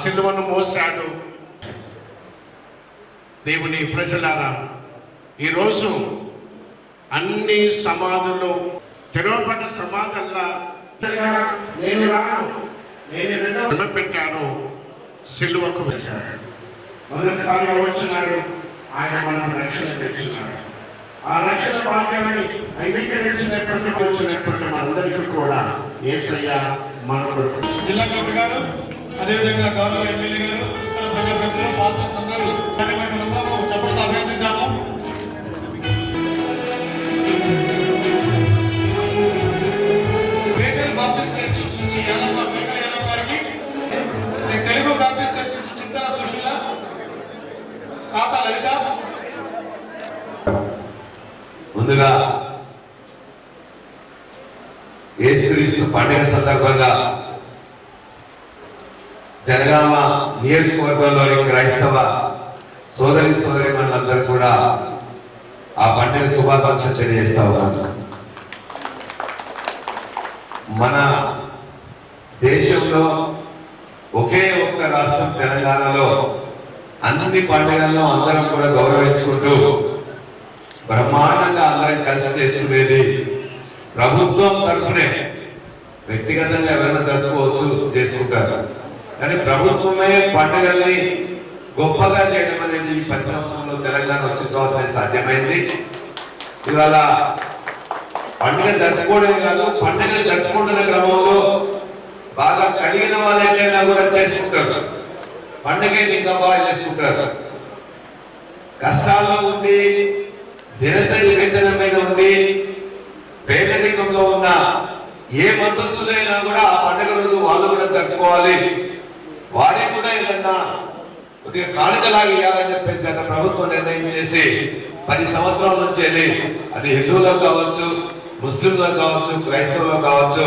సిలువను మోసాడు దేవుని ప్రజలారా ఈరోజు అన్ని సమాధులు తెరవబడ్డ సమాధల్లా నేను రాను నేను పెట్టాను సిలువకు వచ్చాడు మొదటిసారిగా వచ్చినాడు ఆయన మనం రక్షణ తెచ్చున్నాడు ఆ రక్షణ భాగ్యాన్ని అంగీకరించినటువంటి వచ్చినటువంటి మనందరికీ కూడా ఏసయ్య మన కొరకు. జిల్లా గారు. అదేవిధంగా గౌరవ ఎమ్మెల్యే గారు ఇతర ప్రజాప్రతినిధులు పాల్గొన్న అందరూ మనందరము చప్పట్లు అభినందిద్దాము తెలుగు బాప్టిస్ట్ చర్చ్ చింతల సుశీల ఖాతా లలిత. ముందుగా పండుగ సందర్భంగా జనగామ నియోజకవర్గంలోని క్రైస్తవ సోదరి సోదరి మనందరూ కూడా ఆ పండుగ శుభాకాంక్షలు తెలియజేస్తా ఉన్నాను. మన దేశంలో ఒకే ఒక్క రాష్ట్రం తెలంగాణలో అన్ని పండుగలను అందరం కూడా గౌరవించుకుంటూ బ్రహ్మాండంగా అందరం కలిసి చేసుకునేది ప్రభుత్వం తరఫునే వ్యక్తిగతంగా ఎవరైనా జరుపుకోవచ్చు చేసుకుంటారు. కానీ ప్రభుత్వమే పండుగల్ని గొప్పగా చేయడం అనేది ఈ పది సంవత్సరంలో తెలంగాణ వచ్చిన తర్వాత సాధ్యమైంది. ఇవాళ పండుగ జరుపుకోవడమే కాదు పండుగ జరుపుకుంటున్న క్రమంలో బాగా కలిగిన వాళ్ళైనా కూడా చేసుకుంటారు. పండుగ ఇంకా బాగా చేసుకుంటారు. కష్టాల్లో ఉండి దినసరి వేతనం మీద ఉండి పేదరికంలో ఉన్న ఏ మద్దతులైనా కూడా ఆ పండుగ రోజు వాళ్ళు కూడా జరుపుకోవాలి. వారికి కూడా ఏదన్నా కొద్దిగా కానుకలాగా ఇవ్వాలని చెప్పేసి గత ప్రభుత్వం నిర్ణయం చేసి పది సంవత్సరాల నుంచి వెళ్ళి అది హిందువులకు కావచ్చు ముస్లింలకు కావచ్చు క్రైస్తవులకు కావచ్చు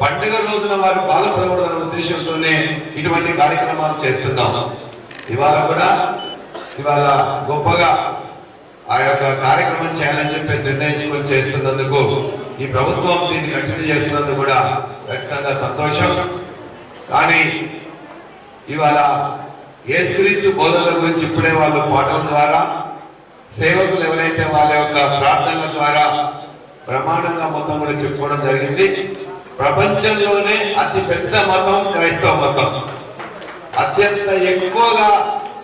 పండుగ రోజున వారు బాధపడకూడదన్న ఉద్దేశంతోనే ఇటువంటి కార్యక్రమాలు చేస్తున్నాం. ఇవాళ కూడా ఇవాళ గొప్పగా ఆ యొక్క కార్యక్రమం చేయాలని చెప్పేసి నిర్ణయించుకొని చేస్తున్నందుకు ఈ ప్రభుత్వం దీన్ని కంటిన్యూ చేస్తున్నందుకు కూడా ఖచ్చితంగా సంతోషం. కానీ ఇవాళ ఏసుక్రీస్తు బోధనల గురించి ఇప్పుడే వాళ్ళు పాఠం ద్వారా సేవకులు ఎవరైతే వాళ్ళ యొక్క ప్రార్థనల ద్వారా ప్రమాణంగా మొత్తం కూడా చెప్పుకోవడం జరిగింది. ప్రపంచంలోనే అతి పెద్ద మతం క్రైస్తవ మతం. అత్యంత ఎక్కువగా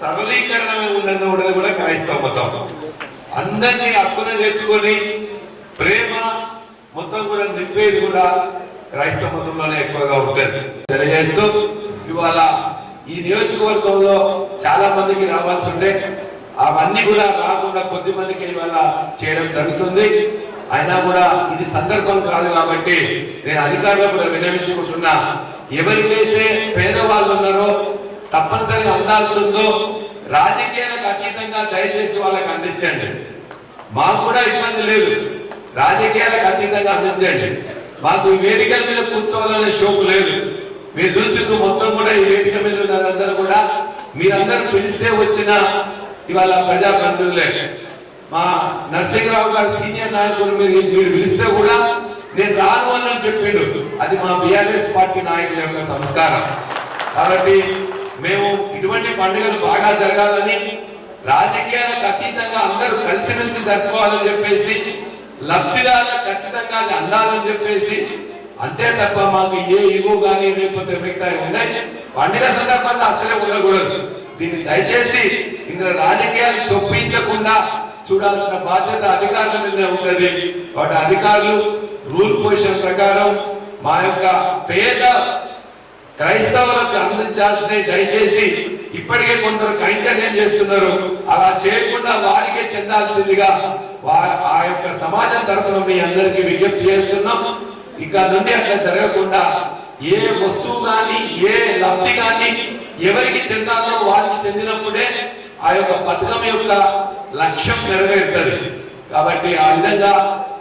సరళీకరణమే ఉన్నది కూడా క్రైస్తవ మతం. అందరినీ అక్కున తెచ్చుకొని ప్రేమ మొత్తం కూడా నింపేది కూడా క్రైస్తవ మతంలోనే ఎక్కువగా ఉంటుంది. తెలియజేస్తూ ఇవాళ ఈ నియోజకవర్గంలో చాలా మందికి రావాల్సి ఉంటే అవన్నీ కూడా రాకుండా కొద్ది మందికి ఇవాళ చేయడం జరుగుతుంది. అయినా కూడా ఇది సందర్భం కాదు కాబట్టి నేను అధికారులకు కూడా ఎవరికైతే పేదవాళ్ళు ఉన్నారో తప్పనిసరిగా అందాల్సి ఉందో రాజకీయాలకు అతీతంగా దయచేసి వాళ్ళకి అందించండి. మాకు కూడా ఇబ్బంది లేదు. రాజకీయాలకు అతీతంగా అందించండి. మాకు ఈ వేదికల మీద కూర్చోవాలనే షోకు లేదు. మీరు చూసి మొత్తం కూడా ఈ వేదిక మీద ఉన్నారందరూ కూడా మీరందరూ పిలిస్తే వచ్చిన ఇవాళ ప్రజా మా నరసింహరావు గారు సీనియర్ నాయకులు మీరు మీరు పిలిస్తే కూడా నేను రాను అని చెప్పిండు. అది మా బిఆర్ఎస్ పార్టీ నాయకుల యొక్క సంస్కారం. కాబట్టి మేము ఇటువంటి పండుగలు బాగా జరగాలని రాజకీయాలకు అతీతంగా అందరూ కలిసిమెలిసి జరుపుకోవాలని చెప్పేసి లబ్ధిదారులకు ఖచ్చితంగా అది అందాలని చెప్పేసి అంతే తప్ప మాకు ఏ ఇగో కానీ లేకపోతే మిగతా ఉన్నాయి. పండుగ సందర్భంగా అసలే ఉండకూడదు దీన్ని దయచేసి ఇందులో రాజకీయాలు చొప్పించకుండా చూడాల్సిన బాధ్యత అధికారుల మీద ఉన్నది. వాటి అధికారులు రూల్ పొజిషన్ ప్రకారం మా యొక్క పేద క్రైస్తవులకు అందించాల్సిన దయచేసి ఇప్పటికే కొందరు కైంకర్యం చేస్తున్నారు. అలా చేయకుండా వారికే చెందాల్సిందిగా ఆ యొక్క సమాజం తరఫున మీ అందరికీ విజ్ఞప్తి చేస్తున్నాం. ఇక నుండి అట్లా జరగకుండా ఏ వస్తువు కానీ ఏ లబ్ధి కానీ ఎవరికి చెందాలో వారికి చెందినప్పుడే ఆ యొక్క పథకం యొక్క లక్ష్యం నెరవేరుతుంది. కాబట్టి ఆ విధంగా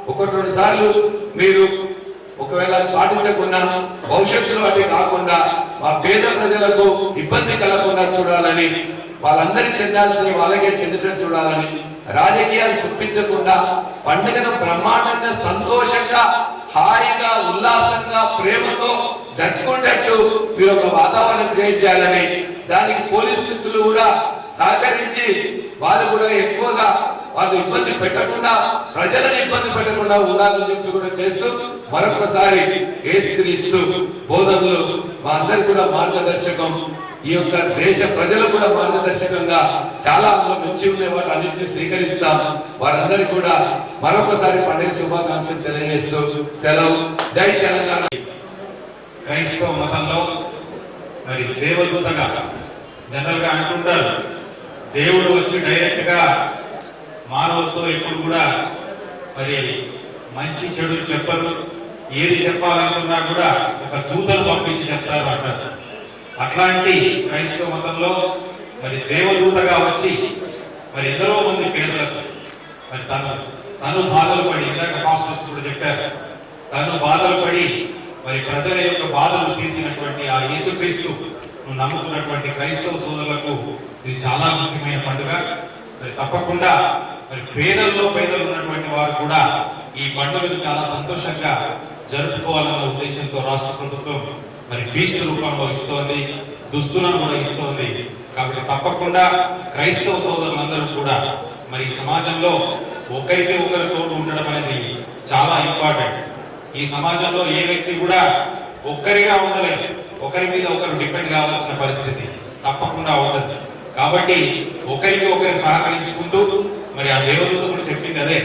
ఒకటి రెండు సార్లు మీరు ఒకవేళ పాటించకుండా భవిష్యత్తులో అవి కాకుండా మా పేద ప్రజలకు ఇబ్బంది కలగకుండా చూడాలని వాళ్ళందరికీ చెందాల్సిన వాళ్ళకే చెందినట్టు చూడాలని రాజకీయాలు చూపించకుండా పండుగను బ్రహ్మాండ ప్రేమతో జరుపుకునేటట్టు మీరు ఒక వాతావరణం క్రియేట్ చేయాలని దానికి పోలీస్ మిత్రులు కూడా సహకరించి వారు కూడా ఎక్కువగా వాళ్ళు ఇబ్బంది పెట్టకుండా ప్రజలను ఇబ్బంది పెట్టకుండా ఉండాలని చెప్పి కూడా చేస్తూ మరొకసారి ఏసుక్రీస్తూ బోధనలు మా అందరికి కూడా మార్గదర్శకం. ఈ యొక్క దేశ ప్రజలు కూడా మార్గదర్శకంగా చాలా అందులో మంచి ఉండే వారు అన్నింటినీ స్వీకరిస్తాం. వారందరికీ కూడా మరొకసారి పండుగ శుభాకాంక్షలు తెలియజేస్తూ సెలవు. జై తెలంగాణ. క్రైస్తవ మతంలో మరి దేవదూతగా జనరల్గా అంటుంటారు దేవుడు వచ్చి డైరెక్ట్గా మానవులతో ఎప్పుడు కూడా మరి మంచి చెడు చెప్పరు. ఏది చెప్పాలనుకున్నా కూడా ఒక దూతను పంపించి చెప్తారు అంటారు. అట్లాంటి క్రైస్తవ మతంలో మరి దేవదూతగా వచ్చి మరి ఎందరో మంది పేదలకు మరి తను తను బాధలు పడి ఇందాక పాస్టర్స్ కూడా చెప్పారు. తను బాధలు పడి మరి ప్రజల యొక్క బాధలు తీర్చినటువంటి ఆ యేసుక్రీస్తు నువ్వు నమ్ముకున్నటువంటి క్రైస్తవ సోదరులకు ఇది చాలా ముఖ్యమైన పండుగ. మరి తప్పకుండా మరి పేదల్లో పేదలు ఉన్నటువంటి వారు కూడా ఈ పండుగను చాలా సంతోషంగా జరుపుకోవాలన్న ఉద్దేశంతో రాష్ట్ర ప్రభుత్వం మరి ఫీజు రూపంలో ఇస్తోంది దుస్తులను కూడా ఇస్తోంది. కాబట్టి తప్పకుండా క్రైస్తవ సోదరులందరూ కూడా మరి సమాజంలో ఒకరికి ఒకరు తోడు ఉండడం అనేది చాలా ఇంపార్టెంట్. ఈ సమాజంలో ఏ వ్యక్తి కూడా ఒక్కరిగా ఉండలేదు ఒకరి మీద ఒకరు డిపెండ్ కావాల్సిన పరిస్థితి తప్పకుండా ఉండదు కాబట్టి ఒకరికి ఒకరు సహకరించుకుంటూ మరి ఆ దేవదూత కూడా చెప్పింది అదే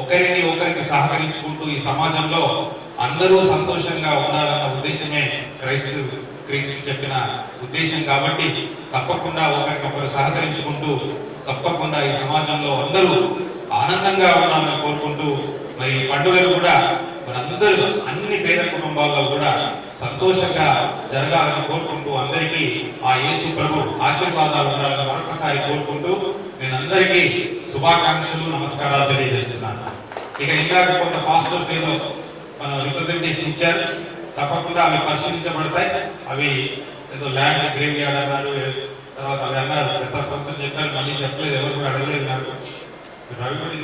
ఒకరిని ఒకరికి సహకరించుకుంటూ ఈ సమాజంలో అందరూ సంతోషంగా ఉండాలన్న ఉద్దేశమే క్రైస్తు క్రీస్తు చెప్పిన ఉద్దేశం కాబట్టి తప్పకుండా ఒకరికొకరు సహకరించుకుంటూ తప్పకుండా ఈ సమాజంలో అందరూ ఆనందంగా ఉండాలని కోరుకుంటూ మరి ఈ పండుగలు కూడా మనందరూ అన్ని పేద కుటుంబాల్లో కూడా సంతోషంగా జరగాలని కోరుకుంటూ అందరికీ ఆ యేసు ప్రభు ఆశీర్వాదాలు ఉండాలని మరొకసారి కోరుకుంటూ నేను అందరికీ శుభాకాంక్షలు నమస్కారాలు తెలియజేస్తున్నాను. ఇక ఇంకా కొంత పాస్టర్స్ ఏదో రిప్రజెంటేషన్ ఇచ్చారు. తప్పకుండా అవి పరిశీలించబడతాయి. అవి ఏదో ల్యాండ్ గ్రేవ్ యార్డ్ అన్నారు తర్వాత అవి అన్నారు. పెద్ద సంస్థలు చెప్పారు మళ్ళీ చెప్పలేదు ఎవరు కూడా అడగలేదు నాకు. రవి కూడా